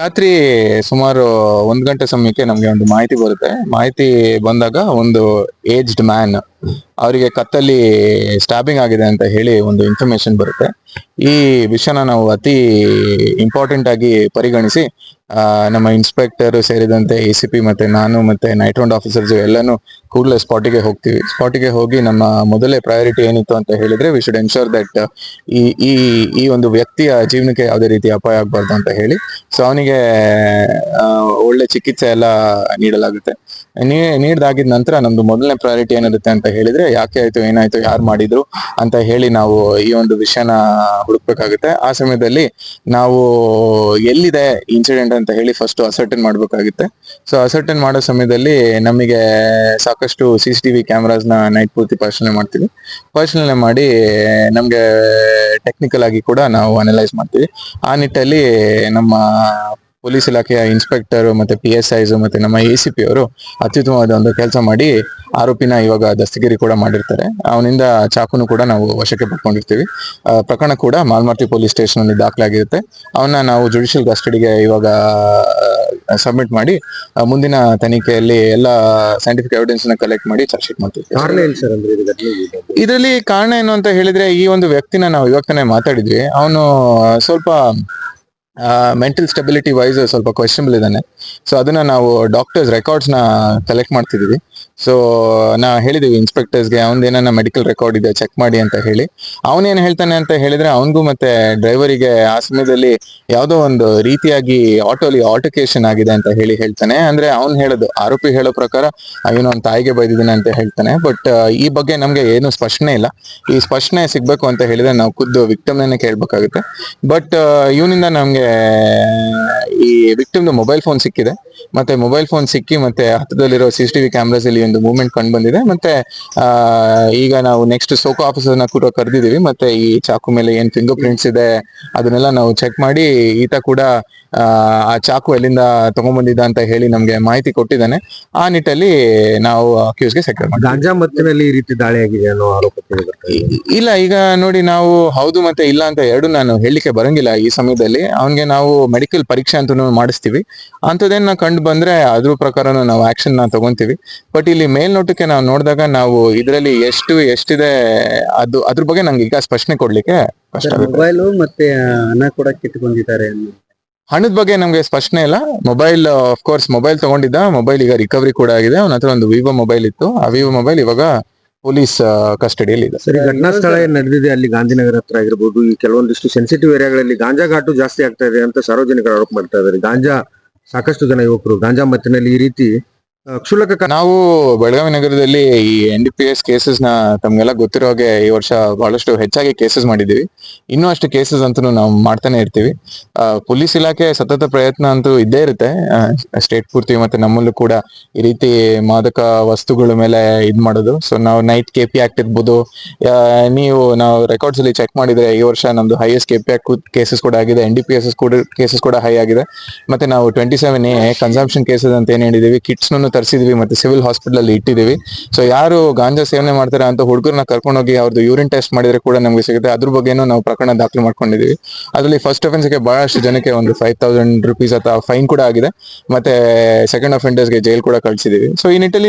ರಾತ್ರಿ ಸುಮಾರು ಒಂದ್ ಗಂಟೆ ಸಮಯಕ್ಕೆ ನಮ್ಗೆ ಒಂದು ಮಾಹಿತಿ ಬರುತ್ತೆ. ಮಾಹಿತಿ ಬಂದಾಗ ಒಂದು ಏಜ್ಡ್ ಮ್ಯಾನ್ ಅವರಿಗೆ ಕತ್ತಲ್ಲಿ ಸ್ಟಾಬಿಂಗ್ ಆಗಿದೆ ಅಂತ ಹೇಳಿ ಒಂದು ಇನ್ಫಾರ್ಮೇಶನ್ ಬರುತ್ತೆ. ಈ ವಿಷಯನ ನಾವು ಅತಿ ಇಂಪಾರ್ಟೆಂಟ್ ಆಗಿ ಪರಿಗಣಿಸಿ ನಮ್ಮ ಇನ್ಸ್ಪೆಕ್ಟರ್ ಸೇರಿದಂತೆ ಎ ಸಿ ಪಿ ಮತ್ತೆ ನಾನು ಮತ್ತೆ ನೈಟ್ ರೌಂಡ್ ಆಫೀಸರ್ಸ್ ಎಲ್ಲಾನು ಕೂಡಲೇ ಸ್ಪಾಟಿಗೆ ಹೋಗ್ತೀವಿ. ಸ್ಪಾಟಿಗೆ ಹೋಗಿ ನಮ್ಮ ಮೊದಲೇ ಪ್ರಯಾರಿಟಿ ಏನಿತ್ತು ಅಂತ ಹೇಳಿದ್ರೆ ವಿ ಶುಡ್ ಎನ್ಶೋರ್ ದಟ್ ಈ ಈ ಈ ಒಂದು ವ್ಯಕ್ತಿಯ ಜೀವನಕ್ಕೆ ಯಾವುದೇ ರೀತಿ ಅಪಾಯ ಆಗಬಾರ್ದು ಅಂತ ಹೇಳಿ. ಸೊ ಅವನಿಗೆ ಒಳ್ಳೆ ಚಿಕಿತ್ಸೆ ಎಲ್ಲ ನೀಡಲಾಗುತ್ತೆ. ನೀಡಿದಾಗಿದ ನೀಡ್ದಾಗಿದ ನಂತರ ನಮ್ದು ಮೊದಲನೇ ಪ್ರಯಾರಿಟಿ ಏನಿರುತ್ತೆ ಅಂತ ಹೇಳಿದ್ರೆ, ಯಾಕೆ ಆಯ್ತು, ಏನಾಯ್ತು, ಯಾರು ಮಾಡಿದ್ರು ಅಂತ ಹೇಳಿ ನಾವು ಈ ಒಂದು ವಿಷಯನ ಹುಡುಕ್ಬೇಕಾಗುತ್ತೆ. ಆ ಸಮಯದಲ್ಲಿ ನಾವು ಎಲ್ಲಿದೆ ಇನ್ಸಿಡೆಂಟ್ ಅಂತ ಹೇಳಿ ಫಸ್ಟ್ ಅಸರ್ಟನ್ ಮಾಡಬೇಕಾಗುತ್ತೆ. ಸೊ ಅಸರ್ಟನ್ ಮಾಡೋ ಸಮಯದಲ್ಲಿ ನಮಗೆ ಸಾಕಷ್ಟು ಸಿ ಸಿ ಟಿವಿ ಕ್ಯಾಮ್ರಾಸ್ನ ನೈಟ್ ಪೂರ್ತಿ ಪರಿಶೀಲನೆ ಮಾಡ್ತೀವಿ. ಪರಿಶೀಲನೆ ಮಾಡಿ ನಮ್ಗೆ ಟೆಕ್ನಿಕಲ್ ಆಗಿ ಕೂಡ ನಾವು ಅನಲೈಸ್ ಮಾಡ್ತೀವಿ. ಆ ನಿಟ್ಟಲ್ಲಿ ನಮ್ಮ ಪೊಲೀಸ್ ಇಲಾಖೆಯ ಇನ್ಸ್ಪೆಕ್ಟರ್ ಮತ್ತೆ ಪಿ ಎಸ್ ಐಸ್ ಮತ್ತೆ ನಮ್ಮ ಎ ಸಿ ಪಿ ಅವರು ಅತ್ಯುತ್ತಮವಾದ ಒಂದು ಕೆಲಸ ಮಾಡಿ ಆರೋಪಿನ ಇವಾಗ ದಸ್ತಗಿರಿ ಕೂಡ ಮಾಡಿರ್ತಾರೆ. ಅವನಿಂದ ಚಾಕುನು ಕೂಡ ನಾವು ವಶಕ್ಕೆ ಪಡ್ಕೊಂಡಿರ್ತೀವಿ. ಪ್ರಕರಣ ಕೂಡ ಮಾಲ್ಮರ್ತಿ ಪೊಲೀಸ್ ಸ್ಟೇಷನ್ ಅಲ್ಲಿ ದಾಖಲಾಗಿರುತ್ತೆ. ಅವನ್ನ ನಾವು ಜುಡಿಷಿಯಲ್ ಕಸ್ಟಡಿಗೆ ಇವಾಗ ಸಬ್ಮಿಟ್ ಮಾಡಿ ಮುಂದಿನ ತನಿಖೆಯಲ್ಲಿ ಎಲ್ಲ ಸೈಂಟಿಫಿಕ್ ಎವಿಡೆನ್ಸ್ನ ಕಲೆಕ್ಟ್ ಮಾಡಿ ಚಾರ್ಜ್ ಶೀಟ್ ಮಾಡ್ತೀವಿ ಇದರಲ್ಲಿ ಕಾರಣ ಏನು ಅಂತ ಹೇಳಿದ್ರೆ ಈ ಒಂದು ವ್ಯಕ್ತಿನ ನಾವು ಇವಾಗ ತಾನೇ ಮಾತಾಡಿದ್ವಿ. ಅವನು ಸ್ವಲ್ಪ ಮೆಂಟಲ್ ಸ್ಟೆಬಿಲಿಟಿ ವೈಸ್ ಸ್ವಲ್ಪ ಕ್ವೆಶನಬಲ್ ಇದ್ದಾನೆ. ಸೊ ಅದನ್ನ ನಾವು ಡಾಕ್ಟರ್ಸ್ ರೆಕಾರ್ಡ್ಸ್ನ ಕಲೆಕ್ಟ್ ಮಾಡ್ತಿದೀವಿ ಸೊ ನಾ ಹೇಳಿದೀವಿ ಇನ್ಸ್ಪೆಕ್ಟರ್ಸ್ಗೆ ಏನಾನ ಮೆಡಿಕಲ್ ರೆಕಾರ್ಡ್ ಇದೆ ಚೆಕ್ ಮಾಡಿ ಅಂತ ಹೇಳಿ. ಅವನೇನ್ ಹೇಳ್ತಾನೆ ಅಂತ ಹೇಳಿದ್ರೆ ಅವನಿಗೂ ಮತ್ತೆ ಡ್ರೈವರಿಗೆ ಆ ಸಮಯದಲ್ಲಿ ಯಾವುದೋ ಒಂದು ರೀತಿಯಾಗಿ ಆಟೋಲಿ ಆಟೋಕೇಶನ್ ಆಗಿದೆ ಅಂತ ಹೇಳಿ ಹೇಳ್ತಾನೆ. ಅಂದ್ರೆ ಅವ್ನು ಹೇಳೋದು, ಆರೋಪಿ ಹೇಳೋ ಪ್ರಕಾರ ಏನೋ ಅವ್ನ ತಾಯಿಗೆ ಬೈದಿದ್ದಾನೆ ಅಂತ ಹೇಳ್ತಾನೆ. ಬಟ್ ಈ ಬಗ್ಗೆ ನಮ್ಗೆ ಏನು ಸ್ಪಷ್ಟನೆ ಇಲ್ಲ. ಈ ಸ್ಪಷ್ಟನೆ ಸಿಗ್ಬೇಕು ಅಂತ ಹೇಳಿದ್ರೆ ನಾವು ಖುದ್ದು ವಿಕ್ಟಮ್ನೇ ಕೇಳ್ಬೇಕಾಗುತ್ತೆ. ಬಟ್ ಇವನಿಂದ ನಮ್ಗೆ ಈ ವಿಕ್ಟಮ್ದು ಮೊಬೈಲ್ ಫೋನ್ ಸಿಕ್ಕಿದೆ. ಮತ್ತೆ ಮೊಬೈಲ್ ಫೋನ್ ಸಿಕ್ಕಿ ಮತ್ತೆ ಹತ್ತದಲ್ಲಿರೋ ಸಿ ಸಿ ಟಿವಿ ಕ್ಯಾಮ್ರಾಸ್ ಅಲ್ಲಿ ಒಂದು ಮೂವ್ಮೆಂಟ್ ಕಂಡು ಬಂದಿದೆ. ಮತ್ತೆ ಈಗ ನಾವು ನೆಕ್ಸ್ಟ್ ಸೋಕೋ ಆಫೀಸರ್ನ ಕೂಡ ಕರೆದಿದೀವಿ ಮತ್ತೆ ಈ ಚಾಕು ಮೇಲೆ ಏನ್ ಫಿಂಗರ್ ಪ್ರಿಂಟ್ಸ್ ಇದೆ ಅದನ್ನೆಲ್ಲ ನಾವು ಚೆಕ್ ಮಾಡಿ ಈತ ಕೂಡ ಆ, ಚಾಕು ಎಲ್ಲಿಂದ ತಗೊಂಡ್ಬಂದಿದ್ದ ಅಂತ ಹೇಳಿ ನಮ್ಗೆ ಮಾಹಿತಿ ಕೊಟ್ಟಿದ್ದಾನೆ. ಆ ನಿಟ್ಟಲ್ಲಿ ನಾವು ಅಕ್ಯೂಸ್ಗೆ ಸೆಕ್ಯೂರ್ ಮಾಡಿ ಗಾಂಜಾ ಮತ್ತಿನಲ್ಲಿ ಈ ರೀತಿ ದಾಳಿ ಆಗಿದೆ ಅನ್ನೋ ಆರೋಪ ಇಲ್ಲ ಈಗ ನೋಡಿ ನಾವು ಹೌದು ಮತ್ತೆ ಇಲ್ಲ ಅಂತ ಎರಡು ನಾನು ಹೇಳಲಿಕ್ಕೆ ಬರಂಗಿಲ್ಲ ಈ ಸಮಯದಲ್ಲಿ. ಅವನ್ಗೆ ನಾವು ಮೆಡಿಕಲ್ ಪರೀಕ್ಷೆ ಅಂತ ಮಾಡಿಸ್ತೀವಿ. ಅಂಥದ್ದೇನ ಕಂಡು ಬಂದ್ರೆ ಅದ್ರ ಪ್ರಕಾರ ನಾವು ಆಕ್ಷನ್ನ ತಗೊಂತೀವಿ. ಬಟ್ ಇಲ್ಲಿ ಮೇಲ್ನೋಟಕ್ಕೆ ನಾವು ನೋಡಿದಾಗ ನಾವು ಇದರಲ್ಲಿ ಎಷ್ಟು ಎಷ್ಟಿದೆ ಅದು ಅದ್ರ ಬಗ್ಗೆ ನಂಗೆ ಈಗ ಸ್ಪಷ್ಟನೆ ಕೊಡ್ಲಿಕ್ಕೆ ಕಷ್ಟ ಆಗುತ್ತೆ. ಮೊಬೈಲು ಮತ್ತೆ ಹಣ ಕೂಡ ಕಿಟ್ಕೊಂಡಿದ್ದಾರೆ ಅನ್ನೋ ಹಣದ ಬಗ್ಗೆ ನಮ್ಗೆ ಸ್ಪಷ್ಟನೆ ಇಲ್ಲ. ಮೊಬೈಲ್ ಆಫ್ ಕೋರ್ಸ್ ಮೊಬೈಲ್ ತಗೊಂಡಿದ್ದ. ಮೊಬೈಲ್ ಈಗ ರಿಕವರಿ ಕೂಡ ಆಗಿದೆ. ಅವನ ಹತ್ರ ಒಂದು ವಿವೋ ಮೊಬೈಲ್ ಇತ್ತು. ಆ ವಿವೋ ಮೊಬೈಲ್ ಇವಾಗ ಪೊಲೀಸ್ ಕಸ್ಟಡಿಯಲ್ಲಿ ಇದೆ. ಸರಿ ಘಟನಾ ಸ್ಥಳ ಏನ್ ನಡೆದಿದೆ? ಅಲ್ಲಿ ಗಾಂಧಿನಗರ ಹತ್ರ ಆಗಿರ್ಬೋದು ಈ ಕೆಲವೊಂದಿಷ್ಟು ಸೆನ್ಸಿಟಿವ್ ಏರಿಯಾಗಳಲ್ಲಿ ಗಾಂಜಾ ಘಾಟು ಜಾಸ್ತಿ ಆಗ್ತಾ ಇದೆ ಅಂತ ಸಾರ್ವಜನಿಕರು ಆರೋಪ ಮಾಡ್ತಾ ಇದ್ದಾರೆ. ಗಾಂಜಾ ಸಾಕಷ್ಟು ಜನ ಯುವಕರು ಗಾಂಜಾ ಮತ್ತಿನಲ್ಲಿ ಈ ರೀತಿ ಕ್ಷುಲ್ಲಕ ನಾವು ಬೆಳಗಾವಿ ನಗರದಲ್ಲಿ ಈ ಎನ್ ಡಿ ಪಿ ಎಸ್ ಕೇಸಸ್ನ ತಮ್ಗೆಲ್ಲ ಗೊತ್ತಿರೋ ಹಾಗೆ ಈ ವರ್ಷ ಬಹಳಷ್ಟು ಹೆಚ್ಚಾಗಿ ಕೇಸಸ್ ಮಾಡಿದೀವಿ ಇನ್ನೂ ಅಷ್ಟು ಕೇಸಸ್ ಅಂತೂ ನಾವು ಮಾಡ್ತಾನೆ ಇರ್ತೀವಿ. ಪೊಲೀಸ್ ಇಲಾಖೆ ಸತತ ಪ್ರಯತ್ನ ಅಂತೂ ಇದ್ದೇ ಇರುತ್ತೆ. ಸ್ಟೇಟ್ ಪೂರ್ತಿ ಮತ್ತೆ ನಮ್ಮಲ್ಲೂ ಕೂಡ ಈ ರೀತಿ ಮಾದಕ ವಸ್ತುಗಳ ಮೇಲೆ ಇದ್ ಮಾಡೋದು. ಸೊ ನಾವು ನೈಟ್ ಕೆ ಪಿ ಆಕ್ಟ್ ಇರ್ಬೋದು. ನೀವು ನಾವು ರೆಕಾರ್ಡ್ಸ್ ಅಲ್ಲಿ ಚೆಕ್ ಮಾಡಿದ್ರೆ ಈ ವರ್ಷ ನಮ್ದು highest K P act cases ಕೂಡ ಆಗಿದೆ. ಎನ್ ಡಿ ಪಿ ಎಸ್ ಕೂಡ ಕೇಸಸ್ ಕೂಡ ಹೈ ಆಗಿದೆ. ಮತ್ತೆ ನಾವು twenty seven A consumption cases ಅಂತ ಏನ್ ಹೇಳಿದೀವಿ ಕಿಟ್ಸ್ ತರಿಸಿದೀವಿ ಮತ್ತೆ ಸಿವಿಲ್ ಹಾಸ್ಪಿಟಲ್ ಅಲ್ಲಿ ಇಟ್ಟಿದೀವಿ. ಸೊ ಯಾರು ಗಾಂಜಾ ಸೇವನೆ ಮಾಡ್ತಾರೆ ಅಂತ ಹುಡುಗರನ್ನ ಕರ್ಕೊಂಡೋಗಿ ಅವ್ರದ್ದು ಯೂರಿನ್ ಟೆಸ್ಟ್ ಮಾಡಿದ್ರೆ ಕೂಡ ನಮ್ಗೆ ಸಿಗುತ್ತೆ. ಅದ್ರ ಬಗ್ಗೆನೂ ನಾವು ಪ್ರಕರಣ ದಾಖಲು ಮಾಡ್ಕೊಂಡಿದೀವಿ. ಅದರಲ್ಲಿ ಫಸ್ಟ್ಗೆ ಬಹಳಷ್ಟು ಜನಕ್ಕೆ ಒಂದು ಫೈವ್ ತೌಸಂಡ್ ರುಪೀಸ್ ಅಥವಾ ಫೈನ್ ಕೂಡ ಆಗಿದೆ. ಮತ್ತೆ ಸೆಕೆಂಡ್ಗೆ ಜೈಲ್ ಕೂಡ ಕಳಿಸಿದ್ದೀವಿ ಸೊ ಈ ನಿಟ್ಟಲ್ಲಿ ನಾವು